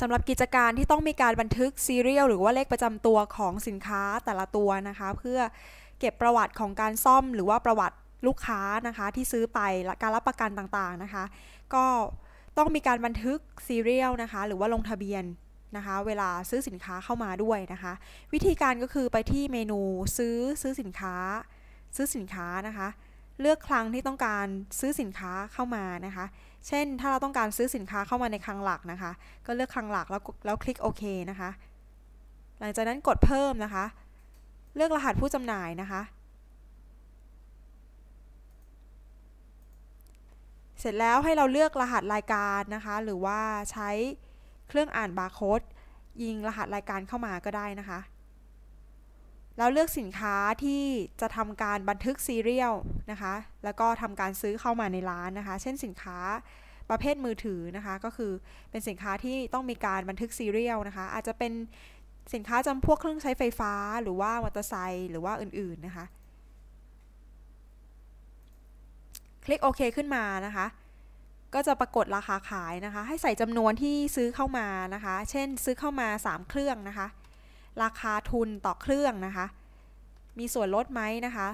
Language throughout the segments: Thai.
สำหรับกิจการที่ต้องมีการบันทึกซีเรียลหรือว่าเลขประจำตัวของสินค้าแต่ละตัวนะคะ เพื่อเก็บประวัติของการซ่อมหรือว่าประวัติลูกค้านะคะที่ซื้อไปและการรับประกันต่างๆนะคะ ก็ต้องมีการบันทึกซีเรียลนะคะ หรือว่าลงทะเบียนนะคะ เวลาซื้อสินค้าเข้ามาด้วยนะคะ วิธีการก็คือไปที่เมนูซื้อซื้อสินค้า ซื้อสินค้านะคะ เลือกคลังที่ต้องการซื้อสินค้าเข้ามานะคะ เช่น ถ้าเราต้องการซื้อสินค้าเข้ามาในคลังหลักนะคะ ก็เลือกคลังหลักแล้วแล้วคลิกโอเคนะคะ หลังจากนั้นกดเพิ่มนะคะ เลือกรหัสผู้จำหน่ายนะคะ เสร็จแล้วให้เราเลือกรหัสรายการนะคะ หรือว่าใช้เครื่องอ่านบาร์โค้ดยิงรหัสรายการเข้ามาก็ได้นะคะ แล้วเลือกสินค้าที่จะทำการบันทึกซีเรียลนะคะ แล้วก็ทำการซื้อเข้ามาในร้านนะคะ เช่นสินค้าประเภทมือถือนะคะ ก็คือเป็นสินค้าที่ต้องมีการบันทึกซีเรียลนะคะ อาจจะเป็นสินค้าจำพวกเครื่องใช้ไฟฟ้าหรือว่ามอเตอร์ไซค์หรือว่าอื่นๆนะคะ คลิกโอเคขึ้นมานะคะ ก็จะปรากฏราคาขายนะคะ ให้ใส่จำนวนที่ซื้อเข้ามานะคะ เช่นซื้อเข้ามา 3 เครื่องนะคะ ราคาทุนต่อเครื่องนะคะ มีส่วนลดไหมนะคะ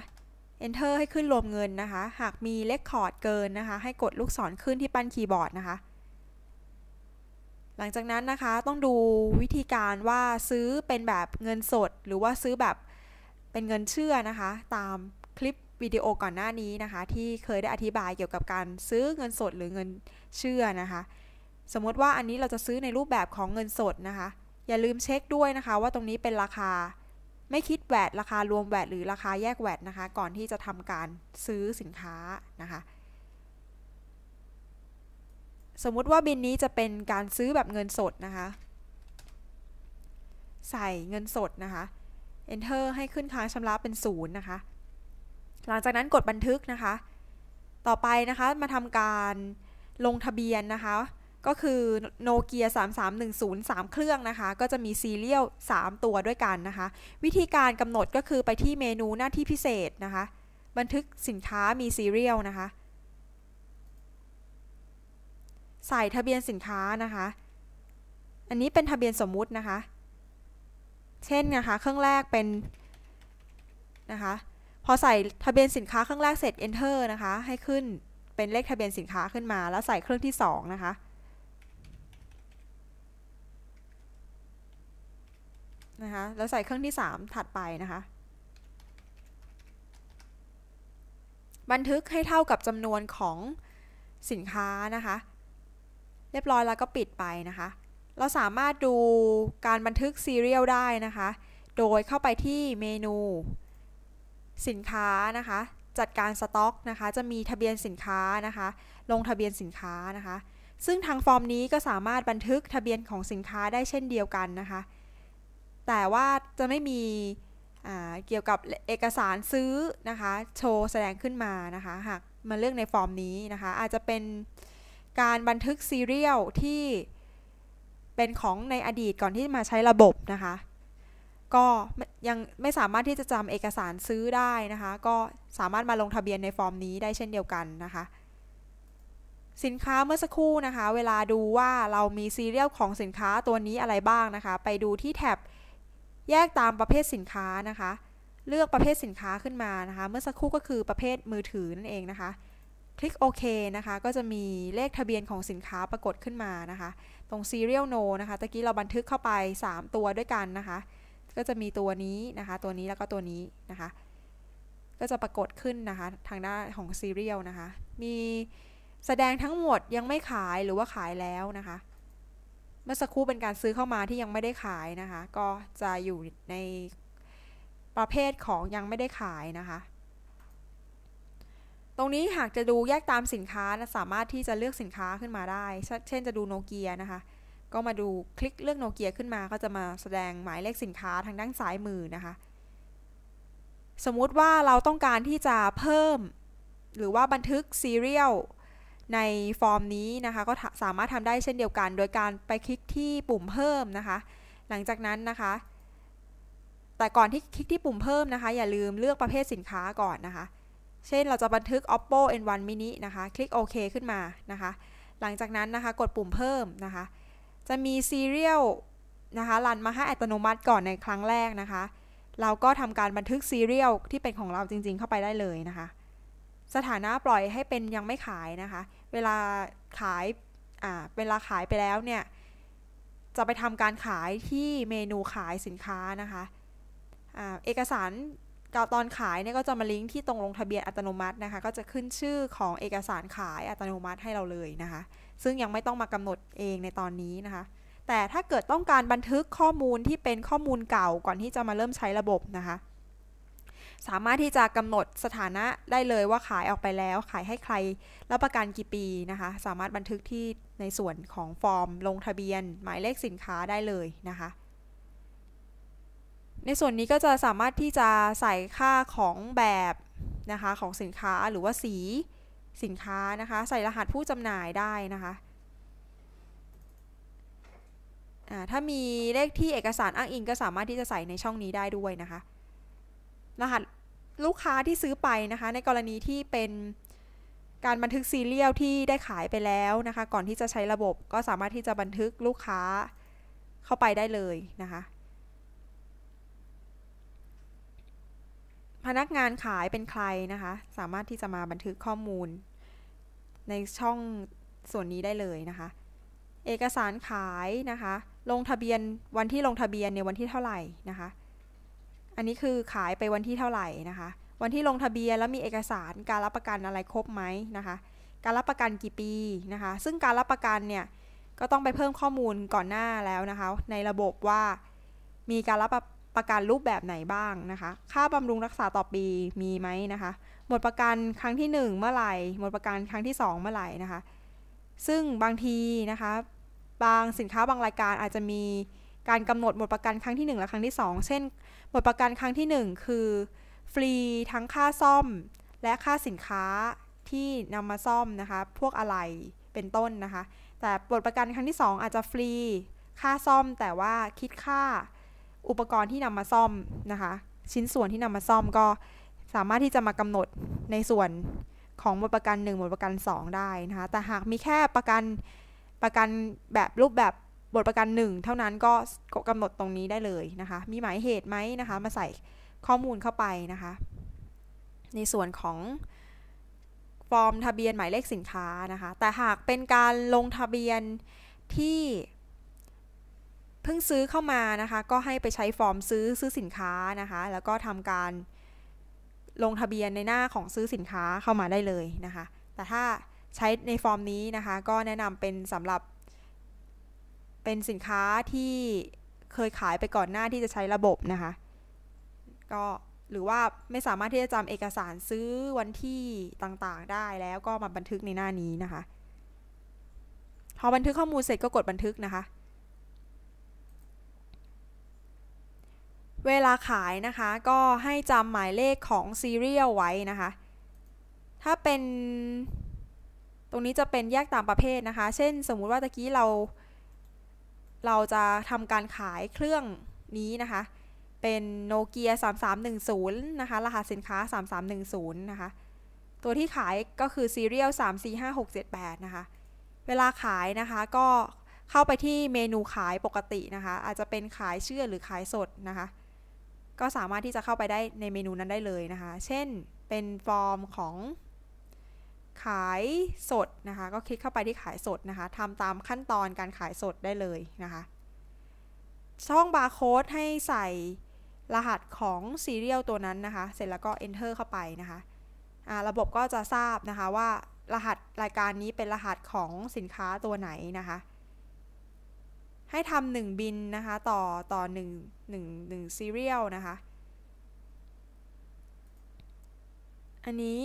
Enter ให้ขึ้นรวมเงินนะคะ หากมีเลขคอร์ดเกินนะคะ ให้กดลูกศรขึ้นที่ปั้นคีย์บอร์ดนะคะ หลังจากนั้นนะคะต้องดูวิธีการว่าซื้อเป็นแบบเงินสด หรือว่าซื้อแบบเป็นเงินเชื่อนะคะ ตามคลิปวิดีโอก่อนหน้านี้นะคะ ที่เคยได้อธิบายเกี่ยวกับการซื้อเงินสดหรือเงินเชื่อนะคะ สมมติว่าอันนี้เราจะซื้อในรูปแบบของเงินสดนะคะ อย่าลืมเช็คด้วยนะคะ ว่าตรงนี้เป็นราคาไม่คิดแวดราคารวมแวดหรือราคาแยกแวดนะคะ ก่อนที่จะทำการซื้อสินค้านะคะ สมมุติว่าบินนี้จะเป็นการซื้อแบบเงินสดนะคะ ใส่เงินสดนะคะ Enter ให้ขึ้นค้างชำระเป็นศูนย์นะคะ หลังจากนั้นกดบันทึกนะคะ ต่อไปนะคะมาทำการลงทะเบียนนะคะ ก็คือโนเกีย3310 3 เครื่องนะคะ ก็จะมีซีเรียล3ตัวด้วยกันนะคะ วิธีการกำหนดก็คือไปที่เมนูหน้าที่พิเศษนะคะ บันทึกสินค้ามีซีเรียลนะคะ ใส่ทะเบียนสินค้านะคะ อันนี้เป็นทะเบียนสมมุตินะคะ เช่นนะคะ เครื่องแรกเป็นนะคะพอใส่ทะเบียนสินค้าเครื่องแรกเสร็จ enter นะคะ ให้ขึ้นเป็นเลขทะเบียนสินค้าขึ้นมา แล้วใส่เครื่องที่ 2 นะคะ นะคะ แล้วใส่เครื่องที่ 3 ถัดไปนะคะ บันทึกให้เท่ากับจำนวนของสินค้านะคะ เรียบร้อยแล้วก็ปิดไปนะคะ เราสามารถดูการบันทึกซีเรียลได้นะคะ โดยเข้าไปที่เมนู สินค้านะคะ จัดการสต็อกนะคะ จะมีทะเบียนสินค้านะคะ ลงทะเบียนสินค้านะคะซึ่งทางฟอร์มนี้ก็สามารถบันทึกทะเบียนของสินค้าได้เช่นเดียวกันนะคะ แต่ว่าจะไม่มีเกี่ยวกับเอกสารซื้อนะคะโชว์แสดงขึ้นมานะคะหากมาเลือกในฟอร์มนี้นะคะอาจจะเป็นการบันทึกซีเรียลที่เป็นของในอดีตก่อนที่มาใช้ระบบนะคะ ก็ยังไม่สามารถที่จะจำเอกสารซื้อได้นะคะ ก็สามารถมาลงทะเบียนในฟอร์มนี้ได้เช่นเดียวกันนะคะ สินค้าเมื่อสักครู่นะคะ เวลาดูว่าเรามีซีเรียลของสินค้าตัวนี้อะไรบ้างนะคะ ไปดูที่แท็บ แยกตามประเภทสินค้านะคะ เลือกประเภทสินค้าขึ้นมานะคะ เมื่อสักครู่ก็คือประเภทมือถือนั่นเองนะคะ คลิกโอเคนะคะ ก็จะมีเลขทะเบียนของสินค้าปรากฏขึ้นมานะคะ ตรง serial no นะคะตะกี้เราบันทึกเข้าไป 3 ตัวด้วยกันนะคะ ก็จะมีตัวนี้นะคะ ตัวนี้แล้วก็ตัวนี้นะคะ ก็จะปรากฏขึ้นนะคะ ทางด้านของ serial นะคะ มีแสดงทั้งหมดยังไม่ขายหรือว่าขายแล้วนะคะ เมื่อสักครู่เป็นการซื้อเข้ามาที่ยังไม่ได้ขายนะคะ ก็จะอยู่ในประเภทของยังไม่ได้ขายนะคะ ตรงนี้หากจะดูแยกตามสินค้านะสามารถที่จะเลือกสินค้าขึ้นมาได้ เช่นจะดูโนเกียนะคะ ก็มาดูคลิกเลือกโนเกียขึ้นมา ก็จะมาแสดงหมายเลขสินค้าทางด้านซ้ายมือนะคะ สมมุติว่าเราต้องการที่จะเพิ่ม หรือว่าบันทึกซีเรียล ในฟอร์มนี้นะคะ ก็สามารถทำได้เช่นเดียวกัน โดยการไปคลิกที่ปุ่มเพิ่มนะคะ หลังจากนั้นนะคะ แต่ก่อนที่คลิกที่ปุ่มเพิ่มนะคะ อย่าลืมเลือกประเภทสินค้าก่อนนะคะ เช่นเราจะบันทึก oppo n1 mini นะคะ คลิกโอเคขึ้นมานะคะ หลังจากนั้นนะคะ กดปุ่มเพิ่มนะคะ จะมี serial นะคะรันมาให้อัตโนมัติก่อนในครั้งแรกนะคะ เราก็ทำการบันทึก serial ที่เป็นของเราจริงๆเข้าไปได้เลยนะคะ สถานะปล่อยให้เป็นยังไม่ขายนะคะ เวลาขายอ่าเวลาขายไปแล้วเนี่ย จะไปทำการขายที่เมนูขายสินค้านะคะอ่าเอกสารตอนขายเนี่ยก็จะมาลิงก์ที่ตรงลงทะเบียนอัตโนมัตินะคะ ก็จะขึ้นชื่อของเอกสารขายอัตโนมัติให้เราเลยนะคะ ซึ่งยังไม่ต้องมากำหนดเองในตอนนี้นะคะ แต่ถ้าเกิดต้องการบันทึกข้อมูลที่เป็นข้อมูลเก่าก่อนที่จะมาเริ่มใช้ระบบนะคะ สามารถที่จะกำหนดสถานะได้เลยว่าขายออกไปแล้ว ขายให้ใครรับประกันกี่ปีนะคะ สามารถบันทึกที่ในส่วนของฟอร์ม ลงทะเบียน หมายเลขสินค้าได้เลยนะคะ ในส่วนนี้ก็จะสามารถที่จะใส่ค่าของแบบนะคะของสินค้าหรือว่าสีสินค้านะคะ ใส่รหัสผู้จำหน่ายได้นะคะถ้ามีเลขที่เอกสารอ้างอิงก็สามารถที่จะใส่ในช่องนี้ได้ด้วยนะคะ รหัสลูกค้าที่ซื้อไปนะคะ ในกรณีที่เป็นการบันทึกซีเรียลที่ได้ขายไปแล้วนะคะ ก่อนที่จะใช้ระบบก็สามารถที่จะบันทึกลูกค้าเข้าไปได้เลยนะคะ พนักงานขายเป็นใครนะคะ สามารถที่จะมาบันทึกข้อมูล ในช่องส่วนนี้ได้เลยนะคะ เอกสารขายนะคะ ลงทะเบียนวันที่ลงทะเบียนในวันที่เท่าไหร่นะคะ อันนี้คือขายไปวันที่เท่าไหร่นะคะ วันที่ลงทะเบียนแล้วมีเอกสารการรับประกันอะไรครบไหมนะคะ การรับประกันกี่ปีนะคะ ซึ่งการรับประกันเนี่ยก็ต้องไปเพิ่มข้อมูลก่อนหน้าแล้วนะคะ ในระบบว่ามีการรับประกันรูปแบบไหนบ้างนะคะ ค่าบำรุงรักษาต่อปีมีไหมนะคะ หมดประกันครั้งที่ 1 เมื่อไหร่ หมดประกันครั้งที่ 2 เมื่อไหร่นะคะ ซึ่งบางทีนะคะ บางสินค้าบางรายการอาจจะมี การกำหนดหมดประกันครั้งที่ 1 และครั้งที่ 2 เช่น หมดประกันครั้งที่ 1 คือ ฟรีทั้งค่าซ่อม และค่าสินค้าที่นำมาซ่อมนะคะ พวกอะไรเป็นต้นนะคะ แต่หมดประกันครั้งที่ 2 อาจจะฟรีค่าซ่อมแต่ว่าคิดค่าอุปกรณ์ที่นำมาซ่อมนะคะ ชิ้นส่วนที่นำมาซ่อมก็สามารถที่จะมากำหนดในส่วนของหมดประกัน 1 หมดประกัน 2 ได้นะคะ แต่หากมีแค่ประกันประกันแบบรูปแบบ บทประกันหนึ่งเท่านั้นก็กำหนดตรงนี้ได้เลยนะคะ มีหมายเหตุไหมนะคะ มาใส่ข้อมูลเข้าไปนะคะ ในส่วนของฟอร์มทะเบียนหมายเลขสินค้านะคะ แต่หากเป็นการลงทะเบียนที่เพิ่งซื้อเข้ามานะคะ ก็ให้ไปใช้ฟอร์มซื้อซื้อสินค้านะคะ แล้วก็ทำการลงทะเบียนในหน้าของซื้อสินค้าเข้ามาได้เลยนะคะ แต่ถ้าใช้ในฟอร์มนี้นะคะ ก็แนะนำเป็นสำหรับ เป็นสินค้าที่เคยขายไปก่อนหน้าที่จะใช้ระบบนะคะ ก็หรือว่าไม่สามารถที่จะจำเอกสารซื้อวันที่ต่างๆได้แล้วก็มาบันทึกในหน้านี้นะคะ พอบันทึกข้อมูลเสร็จก็กดบันทึกนะคะ เวลาขายนะคะก็ให้จำหมายเลขของซีเรียลไว้นะคะ ถ้าเป็นตรงนี้จะเป็นแยกตามประเภทนะคะ เช่นสมมุติว่าตะกี้เรา เราจะทำการขายเครื่องนี้นะคะ เป็นโนเกีย3310 นะคะ รหัสสินค้า 3310 นะคะ ตัวที่ขายก็คือ Serial 345678 นะคะ เวลาขายนะคะก็เข้าไปที่เมนูขายปกตินะคะ อาจจะเป็นขายเชื่อหรือขายสดนะคะ ก็สามารถที่จะเข้าไปได้ในเมนูนั้นได้เลยนะคะ เช่นเป็นฟอร์มของ ขายสดนะคะ ก็คลิกเข้าไปที่ขายสดนะคะทำตามขั้นตอนการขายสดได้เลยนะคะ ช่องบาร์โค้ดให้ใส่รหัสของซีเรียลตัวนั้นนะคะ เสร็จแล้วก็ enter เข้าไปนะคะระบบก็จะทราบนะคะว่ารหัสรายการนี้เป็นรหัสของสินค้าตัวไหนนะคะ ให้ทำหนึ่งบินนะคะ ต่อต่อหนึ่งหนึ่งหนึ่งซีเรียลนะคะ อันนี้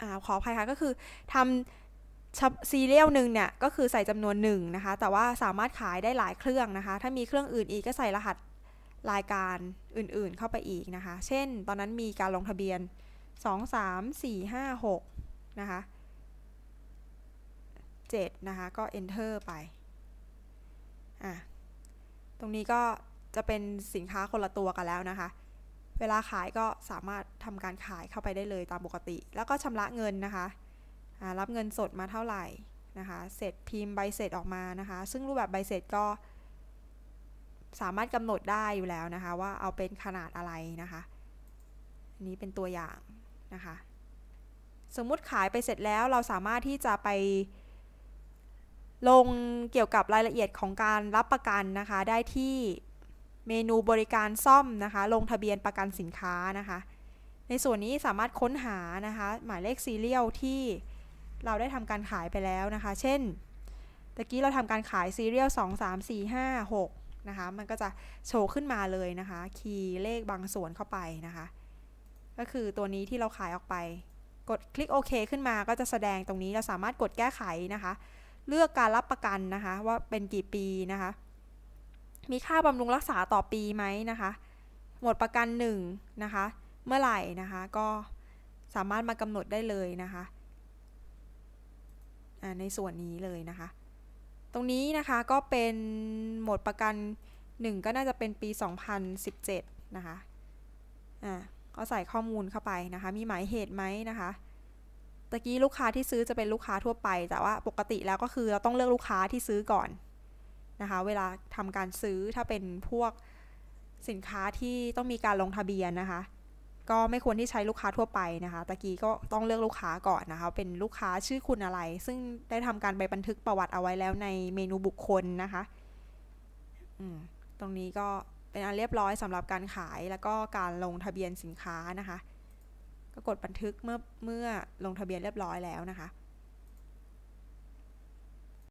อขออภัยค่ะก็คือทำซีเรียลหนึ่งเนี่ยก็คือใส่จำนวนหนึ่งนะคะ แต่ว่าสามารถขายได้หลายเครื่องนะคะ ถ้ามีเครื่องอื่นอีกก็ใส่รหัสรายการอื่นๆเข้าไปอีกนะคะ เช่น ตอนนั้นมีการลงทะเบียน 2 3 4 5 6นะคะ7นะคะ ก็ enter ไป อะ ตรงนี้ก็จะเป็นสินค้าคนละตัวกันแล้วนะคะ เวลาขายก็สามารถทำการขายเข้าไปได้เลยตามปกติ แล้วก็ชำระเงินนะคะ รับเงินสดมาเท่าไหร่นะคะ เสร็จพิมพ์ใบเสร็จออกมานะคะ ซึ่งรูปแบบใบเสร็จก็สามารถกำหนดได้อยู่แล้วนะคะ ว่าเอาเป็นขนาดอะไรนะคะนนี้เป็นตัวอย่างนะคะ สมมุติขายไปเสร็จแล้วเราสามารถที่จะไปลงเกี่ยวกับรายละเอียดของการรับประกันนะคะ ได้ที่ เมนูบริการซ่อมนะคะ ลงทะเบียนประกันสินค้านะคะ ในส่วนนี้สามารถค้นหานะคะ หมายเลขซีเรียลที่เราได้ทำการขายไปแล้วนะคะ เช่นตะกี้เราทำการขายซีเรียล2 3 4 5 6นะคะ มันก็จะโชว์ขึ้นมาเลยนะคะ คีย์เลขบางส่วนเข้าไปนะคะ ก็คือตัวนี้ที่เราขายออกไป กดคลิกโอเคขึ้นมาก็จะแสดงตรงนี้เราสามารถกดแก้ไขนะคะ เลือกการรับประกันนะคะว่าเป็นกี่ปีนะคะ มีค่าบำรุงรักษาต่อปีไหมนะคะ หมดประกัน1นะคะ เมื่อไหร่นะคะก็สามารถมากำหนดได้เลยนะคะในส่วนนี้เลยนะคะ ตรงนี้นะคะก็เป็นหมดประกัน 1 ก็น่าจะเป็นปี 2017 นะคะอ่าก็ใส่ข้อมูลเข้าไปนะคะ มีหมายเหตุไหมนะคะตะกี้ลูกค้าที่ซื้อจะเป็นลูกค้าทั่วไป แต่ว่าปกติแล้วก็คือเราต้องเลือกลูกค้าที่ซื้อก่อน นะคะ เวลาทำการซื้อถ้าเป็นพวกสินค้าที่ต้องมีการลงทะเบียนนะคะ ก็ไม่ควรที่ใช้ลูกค้าทั่วไปนะคะ ตะกี้ก็ต้องเลือกลูกค้าก่อนนะคะ เป็นลูกค้าชื่อคุณอะไร ซึ่งได้ทำการไปบันทึกประวัติเอาไว้แล้วในเมนูบุคคลนะคะตรงนี้ก็เป็นอันเรียบร้อยสำหรับการขายแล้วก็การลงทะเบียนสินค้านะคะ ก็กดบันทึกเมื่อเมื่อลงทะเบียนเรียบร้อยแล้วนะคะ